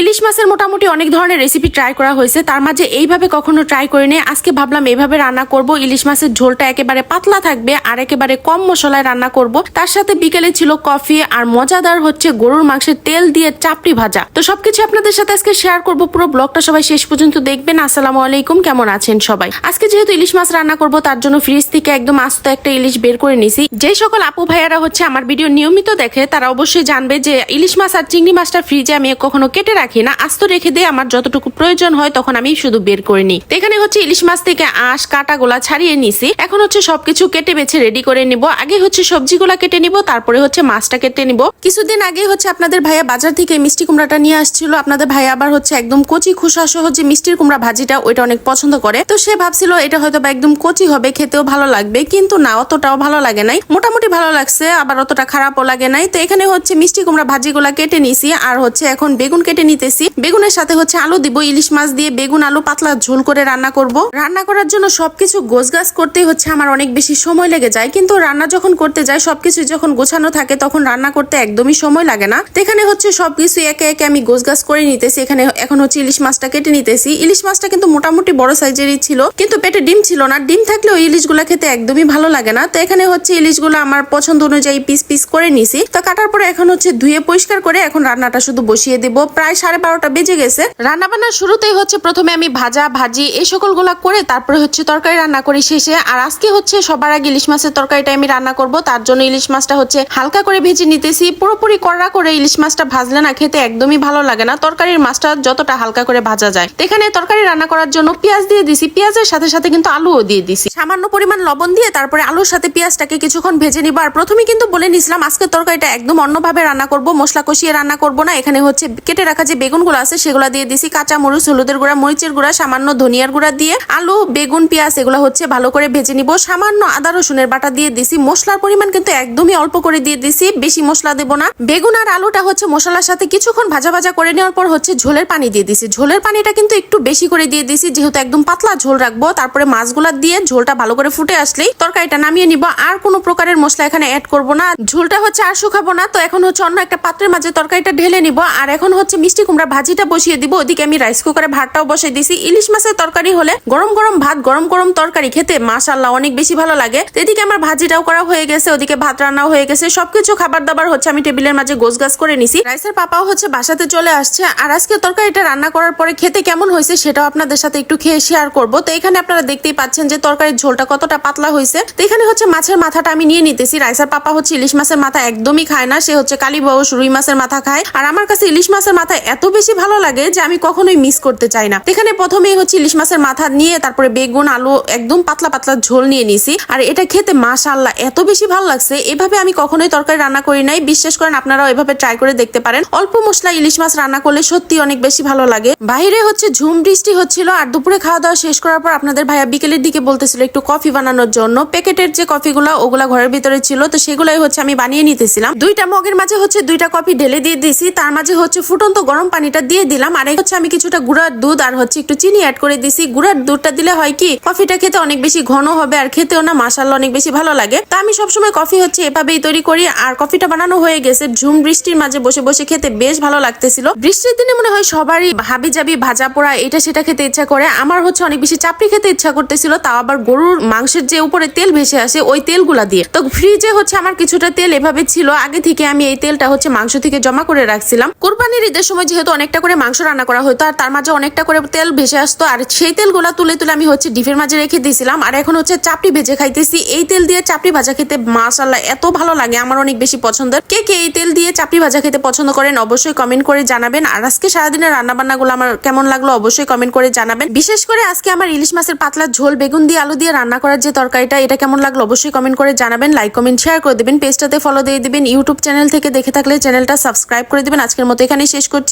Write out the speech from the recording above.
ইলিশ মাছের মোটামুটি অনেক ধরনের রেসিপি ট্রাই করা হয়েছে। তার মাঝে এইভাবে কখনো ট্রাই করিনি। আজকে ভাবলাম এইভাবে রান্না করব। ইলিশ মাছের ঝোলটা একেবারে পাতলা থাকবে আর একেবারে কম মশলায় রান্না করব। তার সাথে বিকেলে ছিল কফি আর মজাদার হচ্ছে গরুর মাংসের তেল দিয়ে চাপড়ি ভাজা। তো সবকিছু আপনাদের সাথে আজকে শেয়ার করব। পুরো ব্লগটা সবাই শেষ পর্যন্ত দেখবেন। আসসালামু আলাইকুম। কেমন আছেন সবাই? আজকে যেহেতু ইলিশ মাছ রান্না করব, তার জন্য ফ্রিজ থেকে একদম আস্ত একটা ইলিশ বের করে নিছি। যে সকল আপু ভাইয়ারা হচ্ছে আমার ভিডিও নিয়মিত দেখে, তারা অবশ্যই জানবে যে ইলিশ মাছ আর চিংড়ি মাছটা ফ্রিজে আমি কখনো কেটে রাখি না, আস্ত রেখে দিয়ে আমার যতটুকু প্রয়োজন হয় তখন আমি শুধু বের করে নিই। এখানে হচ্ছে ইলিশ মাছ থেকে আঁশ কাটা গোলা ছাড়িয়ে নিছি। এখন হচ্ছে সবকিছু কেটে বেছে রেডি করে নিব। আগে হচ্ছে সবজিগুলা কেটে নিব, তারপরে হচ্ছে মাছটা কেটে নিব। কিছুদিন আগে হচ্ছে আপনাদের ভাইয়া বাজার থেকে মিষ্টি কুমড়াটা নিয়ে আসছিল। আপনাদের ভাইয়া আবার হচ্ছে একদম কচি খোসা সহ যে মিষ্টির কুমড়া ভাজিটা, ওইটা অনেক পছন্দ করে। তো সে ভাবছিল এটা হয়তো বা একদম কচি হবে, খেতেও ভালো লাগবে। কিন্তু না, অতটাও ভালো লাগে নাই। মোটামুটি ভালো লাগছে, আবার অতটা খারাপও লাগে নাই। তো এখানে হচ্ছে মিষ্টি কুমড়া ভাজিগুলা কেটে নিছি। আর হচ্ছে এখন বেগুন কেটে নিতেছি। বেগুনের সাথে হচ্ছে আলু দিব, ইলিশ মাছ দিয়ে বেগুন, আলু পাতলা ঝোল করে রান্না করব। রান্না করার জন্য সবকিছু গোছগাছ করতে হচ্ছে আমার অনেক বেশি সময় লেগে যায়। কিন্তু রান্না যখন করতে যাই, সবকিছু যখন গোছানো থাকে, তখন রান্না করতে একদমই সময় লাগে না। এখানে হচ্ছে সবকিছু একে একে আমি গোছগাছ করে নিতেছি। এখানে এখন হচ্ছে ইলিশ মাছটা কেটে নিতেছি। ইলিশ মাছটা কিন্তু মোটামুটি বড় সাইজেরই ছিল, কিন্তু পেটে ডিম ছিল না। ডিম থাকলেও ইলিশগুলা খেতে একদমই ভালো লাগে না। তো এখানে হচ্ছে ইলিশগুলো আমার পছন্দ অনুযায়ী পিস পিস করে নিছি। তো কাটার পরে এখন হচ্ছে ধুয়ে পরিষ্কার করে এখন রান্নাটা শুধু বসিয়ে দিব। প্রায় সাড়ে বারোটা বেজে গেছে। রান্না বান্নার শুরুতেই হচ্ছে প্রথমে আমি ভাজা, ভাজি, এই সকলগুলা করে তারপরে হচ্ছে তরকারি রান্না করি শেষে। আর আজকে হচ্ছে সবার আগে ইলিশ মাছের তরকারিটা আমি রান্না করব। তার জন্য ইলিশ মাছটা হচ্ছে হালকা করে ভেজে নিতেছি। পুরোপুরি কড়া করে ইলিশ মাছটা ভাজলে না খেতে একদমই ভালো লাগে না। তরকারির মাছটা যতটা হালকা করে ভাজা যায়। এখানে তরকারি রান্না করার জন্য পেঁয়াজ দিয়ে দিছি। পেঁয়াজের সাথে সাথে কিন্তু আলুও দিয়ে দিছি। সামান্য পরিমাণ লবণ দিয়ে তারপরে আলুর সাথে পেঁয়াজটাকে কিছুক্ষণ ভেজে নিব। আর প্রথমে কিন্তু বলে নিছিলাম আজকে তরকারিটা একদম অন্যভাবে রান্না করব। মশলা কষিয়ে রান্না করব না। এখানে হচ্ছে কেটে রাখা বেগুনগুলো আছে সেগুলো দিয়ে দিছি কাঁচা মরিচ হলুদের গুঁড়া, মরিচের গুঁড়া, সামান্য ধনিয়ার গুঁড়া দিয়ে, আলু, বেগুন, পেঁয়াজ, এগুলো হচ্ছে ভালো করে ভেজে নিব। সামান্য আদা, রসুনের বাটা দিয়ে দিছি। মশলার পরিমাণ কিন্তু একদমই অল্প করে দিয়ে দিছি, বেশি মশলা দেবো না। বেগুন আর আলুটা হচ্ছে মশলার সাথে কিছুক্ষণ ভাজা ভাজা করে নেওয়ার পর হচ্ছে ঝোলের পানি দিয়ে দিছি। ঝোলের পানিটা কিন্তু একটু বেশি করে দিয়ে দিছি, যেহেতু একদম পাতলা ঝোল রাখব, তারপরে মাছগুলা দিয়ে ঝোলটা ভালো করে ফুটে আসলেই তরকারিটা নামিয়ে নিব। আর কোনো প্রকারের মশলা এখানে অ্যাড করব না। ঝোলটা হচ্ছে আর শুকাবো না, তো এখন হচ্ছে অন্য একটা পাত্রের মাঝে তরকারিটা ঢেলে নিব। আর এখন হচ্ছে মিষ্টি কুমড়া ভাজিটা বসিয়ে দিব। ওদিকে আমি রাইস কুকারে ভাতটাও বসিয়ে দিছি। ইলিশ মাছের তরকারি হলে গরম গরম ভাত, গরম গরম তরকারি খেতে মাশাল্লাহ অনেক বেশি ভালো লাগে। এদিকে আমার ভাজিটাও করা হয়ে গেছে, ওদিকে ভাত রান্নাও হয়ে গেছে। সবকিছু খাবার দাবার হচ্ছে আমি টেবিলের মাঝে গোছ গাছ করে নিছি। রাইসের পাপাও হচ্ছে বাসাতে চলে আসছে। আর আজকে তরকারিটা রান্না করার পরে খেতে কেমন হয়েছে সেটাও আপনাদের সাথে একটু খেয়ে শেয়ার করব। তো এখানে আপনারা দেখতেই পাচ্ছেন যে তরকারির ঝোলটা কতটা পাতলা হয়েছে। তো এখানে হচ্ছে মাছের মাথাটা আমি নিয়ে নিতেছি। রাইসার পাপা হচ্ছে ইলিশ মাছের মাথা একদমই খায় না। সে হচ্ছে কালী বউস রুই মাছের মাথা খায়। আর আমার কাছে ইলিশ মাছের মাথা এত বেশি ভালো লাগে যে আমি কখনোই মিস করতে চাই না। এখানে প্রথমেই হচ্ছে ইলিশ মাছের মাথা নিয়ে তারপরে বেগুন, আলু একদম পাতলা পাতলা ঝোল নিয়ে নিছি আর এটা খেতে মাশাল্লাহ এত বেশি ভালো লাগছে, এভাবে আমি কখনোই তরকারি রান্না করি নাই। বিশ্বাস করেন, আপনারাও এভাবে ট্রাই করে দেখতে পারেন। অল্প মশলা ইলিশ মাছ রান্না করলে সত্যি অনেক বেশি ভালো লাগে। বাইরে হচ্ছে ঝুম বৃষ্টি হচ্ছিল, আর দুপুরে খাওয়া দাওয়া শেষ করার পর আপনাদের ভাইয়া বিকেলের দিকে বলতেছিল একটু কফি বানানোর জন্য। প্যাকেটের যে কফিগুলো ওগুলা ঘরের ভিতরে ছিল, তো সেগুলাই হচ্ছে আমি বানিয়ে নিতেছিলাম। দুইটা মগের মাঝে হচ্ছে দুইটা কফি ঢেলে দিয়ে দিছি তার মাঝে হচ্ছে ফুটন্ত গরম পানিটা দিয়ে দিলাম। আর হচ্ছে আমি কিছুটা গুঁড়ার দুধ আর হচ্ছে একটু চিনি অ্যাড করে দিছি। গুঁড়ার দুধটা দিলে হয় কি কফিটা খেতে অনেক বেশি ঘন হবে আর খেতেও না মাসাল্লা অনেক বেশি ভালো লাগে। তা আমি সবসময় কফি হচ্ছে এভাবেই তৈরি করি। আর কফিটা বানানো হয়ে গেছে। ঝুম বৃষ্টির মাঝে বসে বসে খেতে বেশ ভালো লাগতেছিল। বৃষ্টির দিনে মনে হয় সবারই হাবি জাবি ভাজা পোড়া এটা সেটা খেতে ইচ্ছা করে। আমার হচ্ছে অনেক বেশি চাপড়ি খেতে ইচ্ছা করতেছিল। তাও আবার গরুর মাংসের যে উপরে তেল ভেসে আসে ওই তেলগুলা দিয়ে। তো ফ্রিজে হচ্ছে আমার কিছুটা তেল এভাবে ছিল। আগে থেকে আমি এই তেলটা হচ্ছে মাংস থেকে জমা করে রাখছিলাম। কোরবানির ঈদের সময় যেহেতু অনেকটা করে মাংস রান্না করা হতো, আর তার মাঝে অনেকটা করে তেল ভেসে আসতো, আর সেই তেলগুলা তুলে তুলে আমি হচ্ছে ডিফের মাঝে রেখে দিয়েছিলাম আর এখন হচ্ছে চাপড়ি ভেজে খাইতেছি। এই তেল দিয়ে চাপড়ি ভাজা খেতে মাশাল্লাহ এত ভালো লাগে, আমার অনেক বেশি পছন্দের। কে কে এই তেল দিয়ে চাপড়ি ভাজা খেতে পছন্দ করেন অবশ্যই কমেন্ট করে জানাবেন, আর আজকে সারাদিনের রান্না বান্নাগুলো আমার কেমন লাগল অবশ্যই কমেন্ট করে জানাবেন। বিশেষ করে আজকে আমার ইলিশ মাছের পাতলা ঝোল, বেগুন দিয়ে আলু দিয়ে রান্না করার যে তরকারিটা, এটা কেমন লাগল অবশ্যই কমেন্ট করে জানাবেন লাইক কমেন্ট শেয়ার করে দেবেন, পেজটাতে ফলো দিয়ে দিবেন ইউটিউব চ্যানেল থেকে দেখে থাকলে চ্যানেলটা সাবস্ক্রাইব করে দিবেন। আজকের মতো এখানেই শেষ করছি।